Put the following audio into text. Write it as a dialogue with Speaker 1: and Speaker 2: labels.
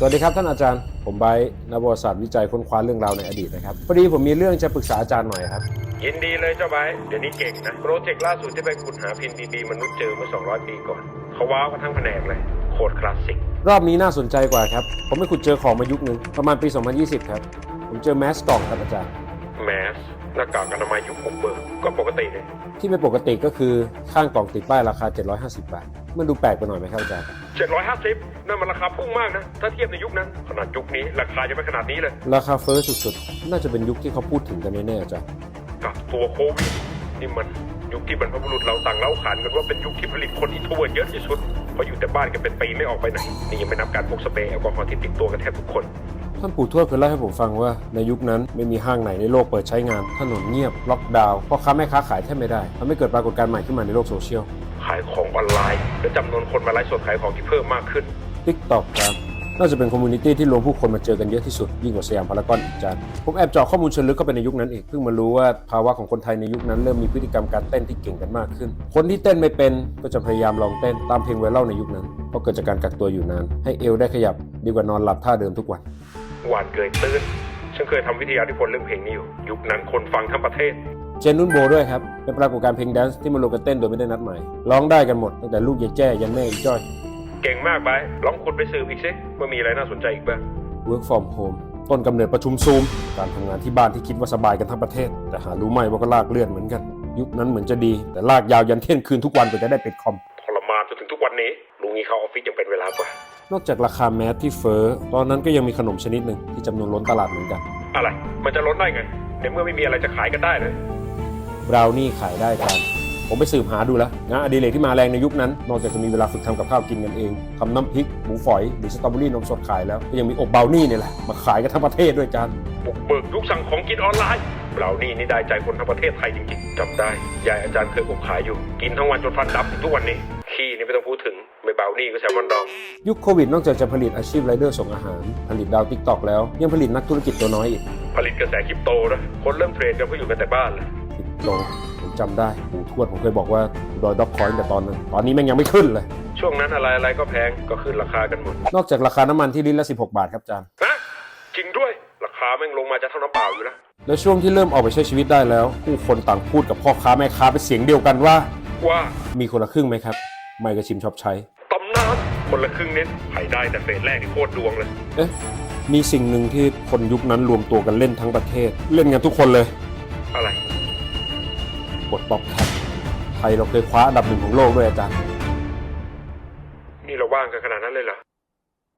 Speaker 1: สวัสดีครับท่านอาจารย์ ผมไบร์ทนักประวัติศาสตร์วิจัยค้นคว้าเรื่องราวในอดีตนะครับ พอดีผมมีเรื่องจะปรึกษาอาจารย์หน่อยครับ
Speaker 2: ยินดีเลยเจ้าไบร์ทเดี๋ยวนี้เก่งนะ โปรเจกต์ล่าสุดที่ไปขุดหาพินบีบีมนุษย์เจอเมื่อ 200 ปีก่อน เขาว้าวกันทั้งแผนกเลย โคตรคลาสสิก
Speaker 1: รอบนี้น่าสนใจกว่าครับ ผมไปขุดเจอของมายุคหนึ่งประมาณปี 2020 ครับ ผมเจอแมสกล่องครับอาจารย์
Speaker 2: แมสหน้ากากอนามัยยุคบุกเบิกก็ปกติเลย
Speaker 1: ที่ไม่ปกติก็คือข้างกล่องติดป้ายราคา 750 บาท มันดูแปลกไปหน่อยไหมครับอาจารย์
Speaker 2: 750 นั่นมันราคาพุ่งมากนะ ถ้าเทียบในยุคนั้น ขนาดยุคนี้ ราคายังไม่ขนาดนี้เลย
Speaker 1: ราคาเฟ้อสุดๆ น่าจะเป็นยุคที่เขาพูดถึงกันแน่ๆอาจารย์
Speaker 2: กับตัวโควิดนี่มันยุคที่บรรพบุรุษเราต่างเล่าขานกันว่าเป็นยุคที่ผลิตคนอินโทรเวิร์ตเยอะที่สุดเพราะอยู่แต่บ้านกันเป็นปีไม่ออกไปไหนนี่ยังไม่นับการพกสเปรย์แอลกอฮอล์ที่ติดตัวกันแทบทุกคน
Speaker 1: ท่านปู่ทวดเคยเล่าให้ผมฟังว่าในยุคนั้นไม่มีห้างไหนในโลกเปิดใช้งาน ถนนเงียบ ล็อกดาวน์พ่อค้าแม่ค้าขายแทบไม่ได้ทำให้เกิดปรากฏการณ์ใหม่ขึ้นมาในโลกโซเชียล
Speaker 2: ขายของออนไลน์และจำนวนคนมาไลฟ์สดขายของที่เพิ่มมากขึ้น
Speaker 1: TikTok ครับน่าจะเป็นคอมมูนิตี้ที่รวมผู้คนมาเจอกันเยอะที่สุด ยิ่งกว่าสยามพารากอนอีกจานผมแอบเจาะข้อมูลเชิงลึกเข้าไปในยุคนั้นอีกเพิ่งมารู้ว่าภาวะของคนไทยในยุคนั้นเริ่มมีพฤติกรรมการเต้นที่เก่งกันมากขึ้น คนที่เต้นไม่เป็นก็จะพยายามลองเต้นตามเพลงไวรัลในยุคนั้นเพราะเกิดจากการกักตัวอยู่นาน ให้เอวได้ขยับดีกว่านอนหลับท่าเดิมทุกวัน
Speaker 2: หวานเกยตื้น ฉันเคยทำวิทยานิพนธ์เรื่องเพลงนี้อยู่ ยุคนั้นคนฟังทั้งประเทศ
Speaker 1: เจนนุ่นโบด้วยครับ เป็นปรากฏการณ์เพลงแดนซ์ที่มารวมกันเต้นโดยไม่ได้นัดหมายร้องได้กันหมดตั้งแต่ลูกยายแจ้ยันแม่อีจ้อย
Speaker 2: เก่งมากไปลองขุดไปสืบอีกสิว่ามีอะไรน่าสนใจอีกบ้าง
Speaker 1: work from home ต้นกำเนิดประชุมซูม การทำงานที่บ้านที่คิดว่าสบายกันทั้งประเทศ แต่หารู้ไหมว่าก็ลากเลือดเหมือนกัน ยุคนั้นเหมือนจะดี แต่ลากยาวยันเที่ยงคืนทุกวันกว่าจะได้ปิดคอม
Speaker 2: ทรมาน จนถึงทุกวันนี้ลุงนี้เข้าออฟฟิศยังเป็นเวลากว่า
Speaker 1: นอกจากราคาแมสที่เฟ้อตอนนั้นก็ยังมีขนมชนิดหนึ่งที่จำนวนล้นตลาดเหมือนกัน
Speaker 2: อะไร มันจะล้นได้ไงในเมื่อไม่มีอะไรจะขายกันได้เลย
Speaker 1: บราวนี่ขายได้กัน ผมไปสืบหาดูแล้วงานอดิเรกที่มาแรงในยุคนั้น นอกจากจะมีเวลาฝึกทำกับข้าวกินกันเองทำน้ำพริกหมูฝอยหรือสตรอเบอรี่นมสดขายแล้วก็ยังมีอบบราวนี่เนี่ยแหละมาขายกันทั้งประเทศด้วยจาน
Speaker 2: บุกเบิกยุคสั่งของกินออนไลน์เรานี่นี่ได้ใจคนทั้งประเทศไทยจริงๆจำได้ยายอาจารย์เคยอบขายอยู่ กินทั้งวันจนฟันดำถึงทุกวันนี้ ขี้นี่ไม่ต้องพูดถึงไม่เบานี่ก็แซลมอนดอง
Speaker 1: ยุคโควิดนอกจากจะผลิตอาชีพไรเดอร์ส่งอาหาร ผลิตดาวทิกตอกแล้ว ยังผลิตนักธุรกิจตัวน้อยอีก
Speaker 2: ผลิตกระแสคริปโตนะคนเริ่มเทรดกันเพราะอยู่กันแต่บ้านเลย
Speaker 1: คริปโตผมจำได้ปู่ทวดผมเคยบอกว่าดอยด็อกคอยแต่ตอนนั้นตอนนี้แม่งยังไม่ขึ้นเลย
Speaker 2: ช่วงนั้นอะไรอะไรก็แพงก็ขึ้นราคากันหมด
Speaker 1: นอกจากราคาน้ำมันที่ลิตรละ 16 บาทครับจาน
Speaker 2: ฮะจริงด้วย ราคาแม่งลงมาจะเท่าน้ำเปล่าอยู่แล้ว
Speaker 1: แล้วช่วงที่เริ่มออกไปใช้ชีวิตได้แล้ว ผู้คนต่างพูดกับพ่อค้าแม่ค้าเป็นเสียงเดียวกันว่า
Speaker 2: ว่า
Speaker 1: มีคนละครึ่งไหมครับ ไม่กระชิมชอบใช้
Speaker 2: ตำนานคนละครึ่งเน้นไผ่ได้แต่เฟสแรกนี่โคตรดวงเลย
Speaker 1: เอ๊ะ มีสิ่งหนึ่งที่คนยุคนั้นรวมตัวกันเล่นทั้งประเทศ เล่นกันทุกคนเลย
Speaker 2: อะไร
Speaker 1: กดป๊อปแคทไทยเราเคยคว้าอันดับหนึ่งของโลกด้วยอาจารย์
Speaker 2: นี่เราว่างกันขนาดนั้นเลยเหรอ